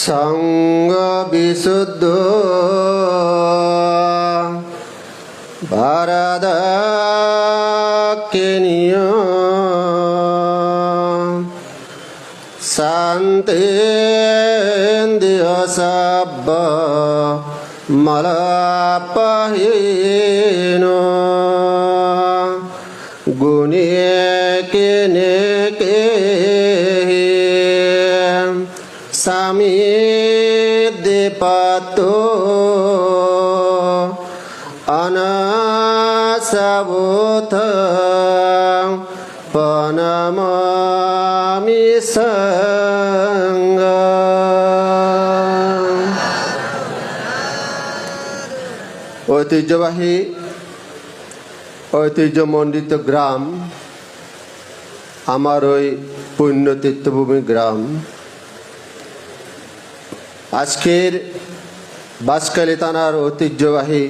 সঙ্গ বিশুদ্ধ ভারদাকিনীয় শান্তিন্দ্রিয় সব মলাপহীন গুণিয়ে দীপাত অনাসবোধ পনমামি সঙ্গ। ঐতিহ্যবাহী ঐতিহ্যমণ্ডিত গ্রাম আমার ওই পুণ্য তীর্থভূমি গ্রাম। আজকের বাসকালী থানার ঐতিহ্যবাহী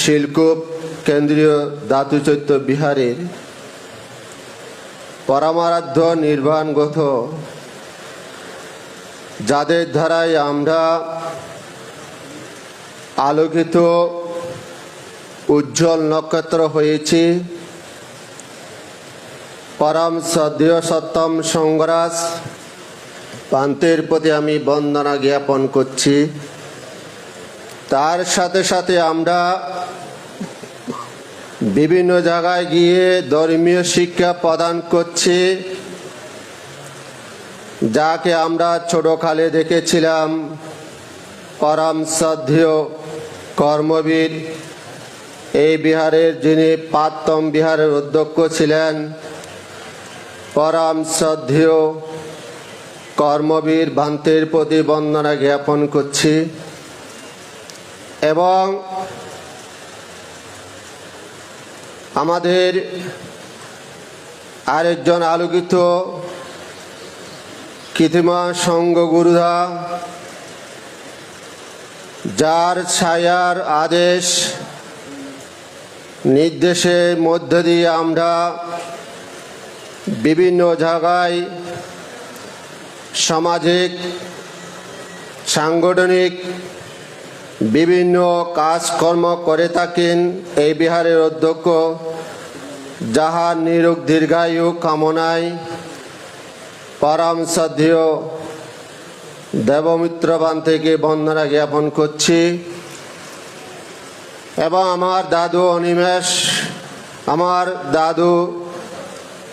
শিলকুপ কেন্দ্রীয় ধাতুচৈত্য বিহারের পরমারাধ্য নির্বাণগত যাদের ধারায় আমরা আলোকিত উজ্জ্বল নক্ষত্র হয়েছি। পরম সদ্য সত্যম সংগ্রাস পান্তের প্রতি আমি বন্দনা জ্ঞাপন করছি। তার সাথে সাথে আমরা বিভিন্ন জায়গায় গিয়ে ধর্মীয় শিক্ষা প্রদান করছি। যাকে আমরা ছোটকালে দেখেছিলাম, পরম শ্রদ্ধেয় কর্মবীর। এই বিহারের যিনি পাত্তম বিহারের অধ্যক্ষ ছিলেন, পরম শ্রদ্ধেয় কর্মবীর ভান্তের প্রতি বন্দনা জ্ঞাপন করছি। এবং আমাদের আরেকজন আলোকিত কৃত্রিমা সঙ্গ গুরুধা যার ছায়ার আদেশ, নির্দেশের মধ্য দিয়ে আমরা বিভিন্ন জায়গায় সামাজিক, সাংগঠনিক বিভিন্ন কাজকর্ম করে থাকেন এই বিহারের অধ্যক্ষ। যাহার নিরোগ দীর্ঘায়ু কামনায় পরম শ্রদ্ধেয় দেবমিত্রবান থেকে বন্দনা জ্ঞাপন করছি। এবং আমার দাদু অনিমেষ, আমার দাদু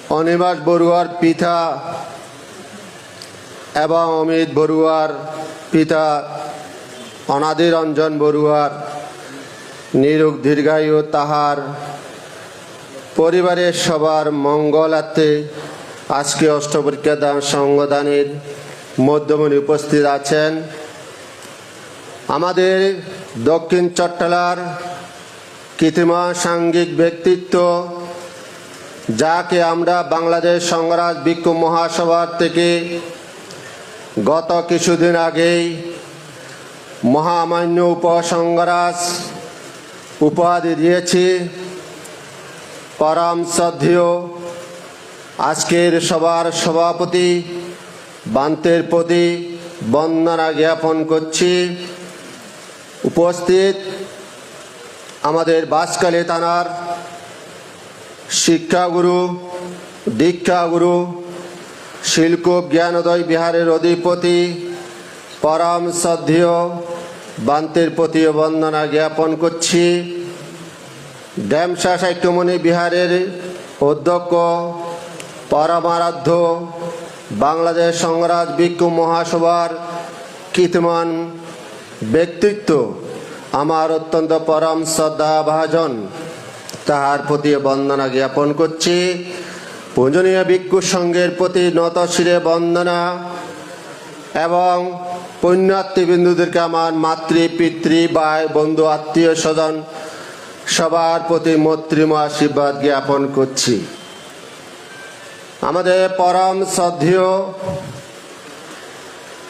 অনিমেষ বড়ুয়ার পিতা এবং অমিত বড়ুয়ার পিতা অনাদিরঞ্জন বড়ুয়ার নিরোগ দীর্ঘায়ু তাহার পরিবারের সবার মঙ্গলার্থে আজকে অষ্টপরীক্ষা দান সঙ্গদানের মধ্যমণি উপস্থিত আছেন। আমাদের দক্ষিণ চট্টলার কৃত্রিমা সাঙ্গিক ব্যক্তিত্ব, যাকে আমরা বাংলাদেশ সংগ্রাজ বিক্ষোভ মহাসভার থেকে গত কিছুদিন আগেই মহামান্য উপসংগ্রাস উপাধি দিয়েছি। পরম শ্রদ্ধেয় আজকের সবার সভাপতি বান্তের প্রতি বন্দনা জ্ঞাপন করছি। উপস্থিত আমাদের বাসকালী থানার শিক্ষাগুরু, দীক্ষাগুরু শিল্কুপ জ্ঞানোদয় বিহারের অধিপতি, পরম শ্রদ্ধেয় বান্তের প্রতি বন্দনা জ্ঞাপন করছি। ড্যামসা সাহিত্যমণি বিহারের অধ্যক্ষ, পরমারাধ্য বাংলাদেশ সংরাজ বিক্ষু মহাসভার কীর্তিমান ব্যক্তিত্ব, আমার অত্যন্ত পরম শ্রদ্ধা ভাজন তাহার প্রতি বন্দনা জ্ঞাপন করছি। পূজনীয় ভিক্ষু সংঘের প্রতি নত শিরে বন্দনা এবং পুণ্যার্থীবিন্দুদেরকে আমার মাতৃ, পিতৃ, ভাই, বন্ধু, আত্মীয়, স্বজন সবার প্রতি মৈত্রীম আশীর্বাদ জ্ঞাপন করছি। আমাদের পরম শ্রদ্ধেয়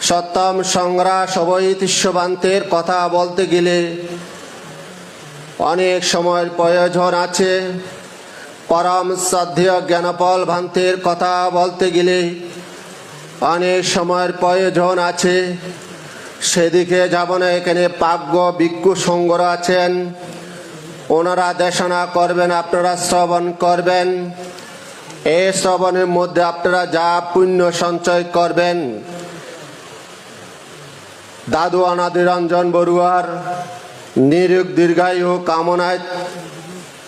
সত্যম সংগ্রাস অবৈতিষ্যবান্তের কথা বলতে গেলে অনেক সময়ের প্রয়োজন আছে। পরম শ্রদ্ধেয় জ্ঞানপল ভান্তের কথা বলতে গেলে অনেক সময়ের প্রয়োজন আছে। সেদিকে যাব না, এখানে পাগ্য ভিক্ষু সঙ্গরা আছেন। ওনারা দেশনা করবেন, আপনারা শ্রবণ করবেন। এই শ্রবণের মধ্যে আপনারা যা পুণ্য সঞ্চয় করবেন, দাদু অনাদিরঞ্জন বড়ুয়ার নিরুক দীর্ঘায়ু কামনায়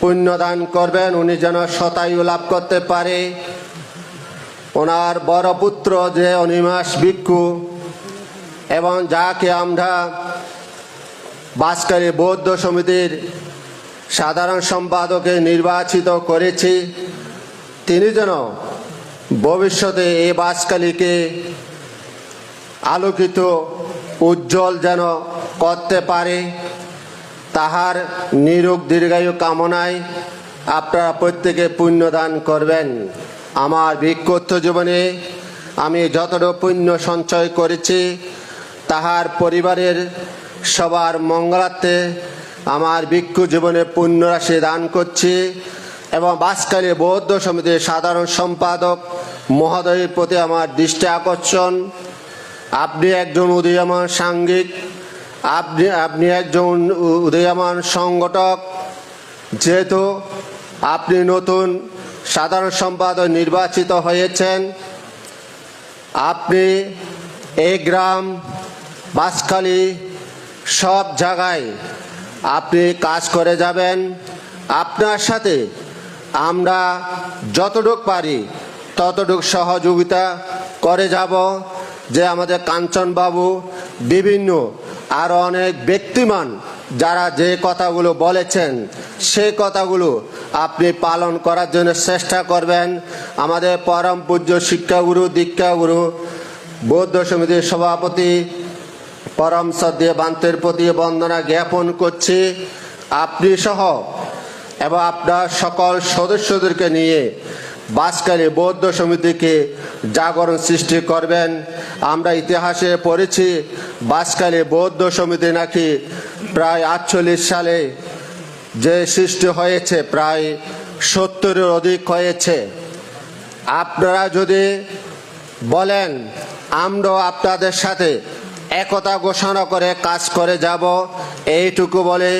পুণ্যদান করবেন, উনি যেন শতায়ু লাভ করতে পারে। ওনার বড় পুত্র যে অনিমাস ভিক্ষু, এবং যাকে আমরা বাসকারী বৌদ্ধ সমিতির সাধারণ সম্পাদকে নির্বাচিত করেছি, তিনি যেন ভবিষ্যতে এই বাসকালীকে আলোকিত, উজ্জ্বল যেন করতে পারে। তাহার নিরোগ দীর্ঘায়ু কামনায় আপনারা প্রত্যেকে পুণ্যদান করবেন। আমার বিক্ষুব্ধ জীবনে আমি যতটুকু পুণ্য সঞ্চয় করেছি, তাহার পরিবারের সবার মঙ্গলার্থে আমার ভিক্ষু জীবনে পুণ্যরাশি দান করছি এবং বাসকালী বৌদ্ধ সমিতির সাধারণ সম্পাদক মহোদয়ের প্রতি আমার দৃষ্টি আকর্ষণ। আপনি একজন উদীয়মান সাংঘিক আপনি আপনি একজন উদীয়মান সংগঠক। যেহেতু আপনি নতুন সাধারণ সম্পাদক নির্বাচিত হয়েছেন, আপনি এই গ্রাম বাসখালী সব জায়গায় আপনি কাজ করে যাবেন। আপনার সাথে আমরা যতটুক পারি ততটুক সহযোগিতা করে যাব যে আমাদের কাঞ্চনবাবু বিভিন্ন আরও অনেক ব্যক্তিমান যারা যে কথাগুলো বলেছেন সেই কথাগুলো আপনি পালন করার জন্য চেষ্টা করবেন। আমাদের পরম পূজ্য শিক্ষাগুরু, দীক্ষাগুরু, বৌদ্ধ সমিতির সভাপতি, পরম শ্রদ্ধেয় বান্তের প্রতি বন্দনা জ্ঞাপন করছি। আপনি সহ এবং আপনার সকল সদস্যদেরকে নিয়ে বাসকালী বৌদ্ধ সমিতিকে জাগরণ সৃষ্টি করবেন। আমরা ইতিহাসে পড়েছি বাসকালী বৌদ্ধ সমিতি নাকি প্রায় আটচল্লিশ সালে যে সৃষ্টি হয়েছে, প্রায় সত্তরের অধিক হয়েছে। আপনারা যদি বলেন, আমরাও আপনাদের সাথে একতা ঘোষণা করে কাজ করে যাব, এইটুকু বলে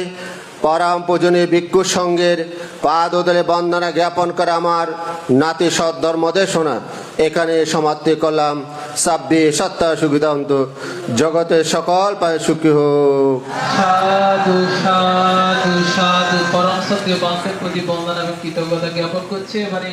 পরম পূজনী ভিক্ষু সঙ্গের পাদ দুদলে বন্দনা জ্ঞাপন করে আমার নাতি সদ্ধর্ম শোনা এখানে সমাপ্তি করলাম। সাব্বি সত্তা সুবিধান্ত। জগতে সকল পায়ে সুখী হোক। সাধু সাধু সাধু, পরম সত্যি প্রতি বন্দনা এবং কৃতজ্ঞতা জ্ঞাপন করছে। এবারে